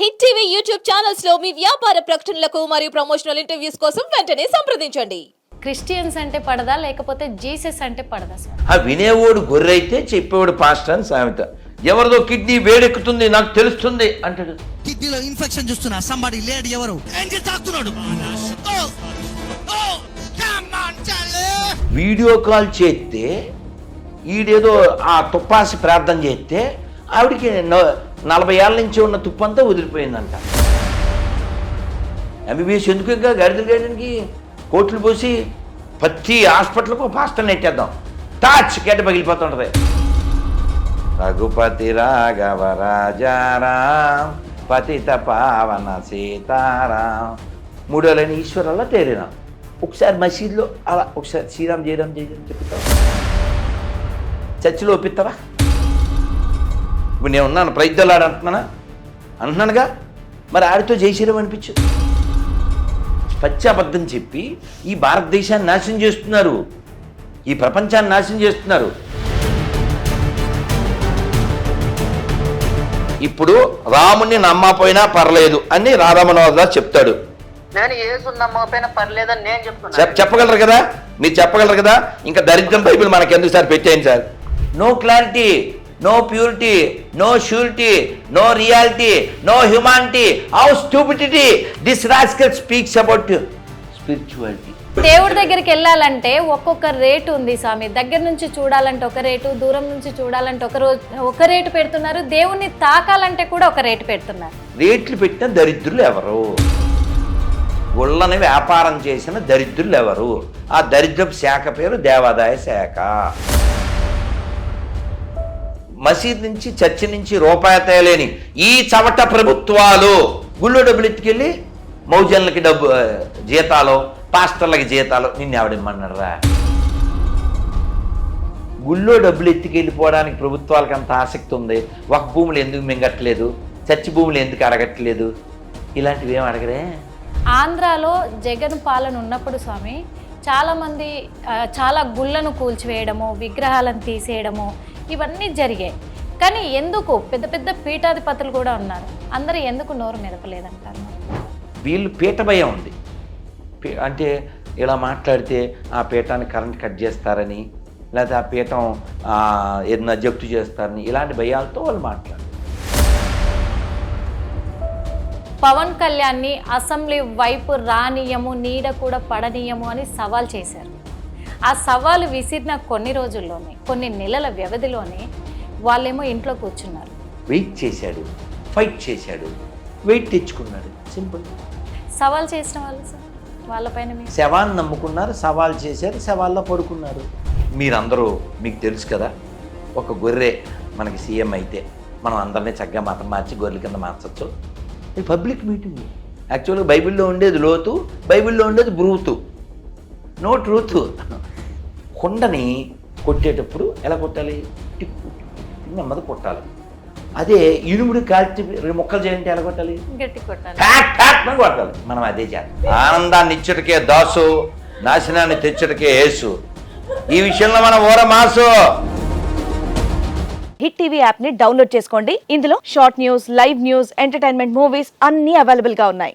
Hit TV YouTube ఛానల్స్లో మీ వ్యాపార ప్రకటనలకు మరియు ప్రమోషనల్ ఇంటర్వ్యూస్ కోసం వెంటనే సంప్రదించండి. క్రిస్టియన్స్ అంటే పడదా? లేకపోతే జీసస్ అంటే పడదా సార్? ఆ వినేవాడు గొర్రె అయితే చెప్పేవాడు పాస్టర్ అని సామెత. ఎవరిదో కిడ్నీ వేడెక్కుతుంది నాకు తెలుస్తుంది అంటాడు. కిడ్నీలో ఇన్ఫెక్షన్ చూస్తున్నా సంబడి లేడు ఎవరు? ఏంటి తాకుతున్నాడు! వీడియో కాల్ చేస్తే ఈడేదో ఆ తుప్పాసి ప్రార్థన చేస్తే ఆవిడికి నలభై ఏళ్ళ నుంచి ఉన్న తుప్పంతా వదిలిపోయిందంట. ఎంబీబీఎస్ ఎందుకు ఇంకా గడిదలు గడికి కోట్లు పోసి ప్రతి హాస్పిటల్కు పాస్టర్ నెట్టేద్దాం. టాచ్ గడ్డ పగిలిపోతుంటది. రఘుపతి రాఘవ రాజారాం పతిత పావన సీతారాం. మూడోలని ఈశ్వరంలో తేరినాం ఒకసారి మసీదులో అలా ఒకసారి శ్రీరామ్ జయరామ్ జయరామ్ చెప్తావా? చర్చిలో ఒప్పిస్తారా ఇప్పుడు నేను ఉన్నాను ప్రయత్నాలు అంటున్నానా? అంటున్నానుగా? మరి ఆడితో జయశ్రీరామ్ అనిపించు పచ్చాబద్ధం చెప్పి ఈ భారతదేశాన్ని నాశనం చేస్తున్నారు. ఈ ప్రపంచాన్ని నాశనం చేస్తున్నారు. ఇప్పుడు రాముని నమ్మపోయినా పర్లేదు అని రాధామనోదాస్ చెప్తాడు. నేను ఏసు నమ్మకపోయినా పర్లేదని నేను చెప్తున్నా చెప్ చెప్పగలరు కదా? మీరు చెప్పగలరు కదా? ఇంకా దరిద్రం బైబిల్ మనకి ఎందుకు సార్ పెట్టేయండి sir? No clarity no purity no surety no reality no humanity how stupidity this rascal speaks about spirituality దేవుడి దగ్గరికి వెళ్ళాలంటే ఒక్కొక్క రేటు ఉంది స్వామి. దగ్గర నుంచి చూడాలంటే ఒక రేటు దూరం నుంచి చూడాలంటే ఒక రోజు ఒక రేటు పెడుతున్నారు. దేవుణ్ణి తాకాలంటే కూడా ఒక రేటు పెడుతున్నారు. రేట్లు పెట్టిన దరిద్రులు ఎవరు? గుళ్ళని వ్యాపారం చేసిన దరిద్రులు ఎవరు? ఆ దరిద్రపు శాఖ పేరు దేవాదాయ శాఖ. మసీద్ నుంచి చర్చి నుంచి రూపాయి తేలేని ఈ చవట ప్రభుత్వాలు గుళ్ళో డబ్బులు ఎత్తుకెళ్ళి మౌజన్లకి డబ్బు జీతాలు పాస్టర్లకి జీతాలు నిన్ను ఎవడిమ్మన్నారా గుళ్ళో డబ్బులు ఎత్తుకెళ్ళిపోవడానికి ప్రభుత్వాలకు అంత ఆసక్తి ఉంది. ఒక భూములు ఎందుకు మింగట్లేదు? చర్చి భూములు ఎందుకు అడగట్లేదు? ఇలాంటివి ఏం అడగరే? ఆంధ్రాలో జగన్ పాలన ఉన్నప్పుడు స్వామి చాలామంది చాలా గుళ్ళను కూల్చివేయడము విగ్రహాలను తీసేయడము ఇవన్నీ జరిగాయి. కానీ ఎందుకు? పెద్ద పెద్ద పీఠాధిపతులు కూడా ఉన్నారు. అందరూ ఎందుకు నోరు మెదపలేదంటారు వీళ్ళు పీట భయం ఉంది. అంటే ఇలా మాట్లాడితే ఆ పీఠాన్ని కరెంట్ కట్ చేస్తారని లేకపోతే ఆ పీఠం ఏదైనా జప్తు చేస్తారని ఇలాంటి భయాలతో వాళ్ళు మాట్లాడారు. పవన్ కళ్యాణ్ని అసెంబ్లీ వైపు రానియము నీడ కూడా పడనీయము అని సవాల్ చేశారు. ఆ సవాలు విసిరిన కొన్ని రోజుల్లోనే కొన్ని నెలల వ్యవధిలోనే వాళ్ళేమో ఇంట్లో కూర్చున్నారు. వెయిట్ చేశాడు ఫైట్ చేశాడు వెయిట్ తెచ్చుకున్నాడు. సింపుల్. సవాల్ చేసిన వాళ్ళు సార్ వాళ్ళపైన మీరు శవాన్ని నమ్ముకున్నారు సవాల్ చేశారు శవాల్లో పడుకున్నారు. మీరందరూ మీకు తెలుసు కదా ఒక గొర్రె మనకి సీఎం అయితే మనం అందరినీ చక్కగా మతం మార్చి గొర్రెల కింద మార్చచ్చు. ఇది పబ్లిక్ మీటింగ్. యాక్చువల్గా బైబిల్లో ఉండేది లోతు బైబిల్లో ఉండేది బ్రూతు. నో ట్రూత్ కొండని కొట్టేటప్పుడు ఎలా కొట్టాలి? టిక్కు. నెమ్మది కొట్టాలి. అదే ఇనుముడు కాల్చి రెండు ముక్కలు చేయంటే ఎలా కొట్టాలి? గట్టి కొట్టాలి. మనం అదే చేస్తాం ఆనందాన్ని ఇచ్చటికే దాసు నాశనాన్ని తెచ్చటికే యేసు. ఈ విషయంలో మనం ఓర మాసు. హిట్ టీవీ యాప్ని డౌన్లోడ్ చేసుకోండి. ఇందులో short news live news entertainment movies అన్ని అవైలబుల్గా ఉన్నాయి.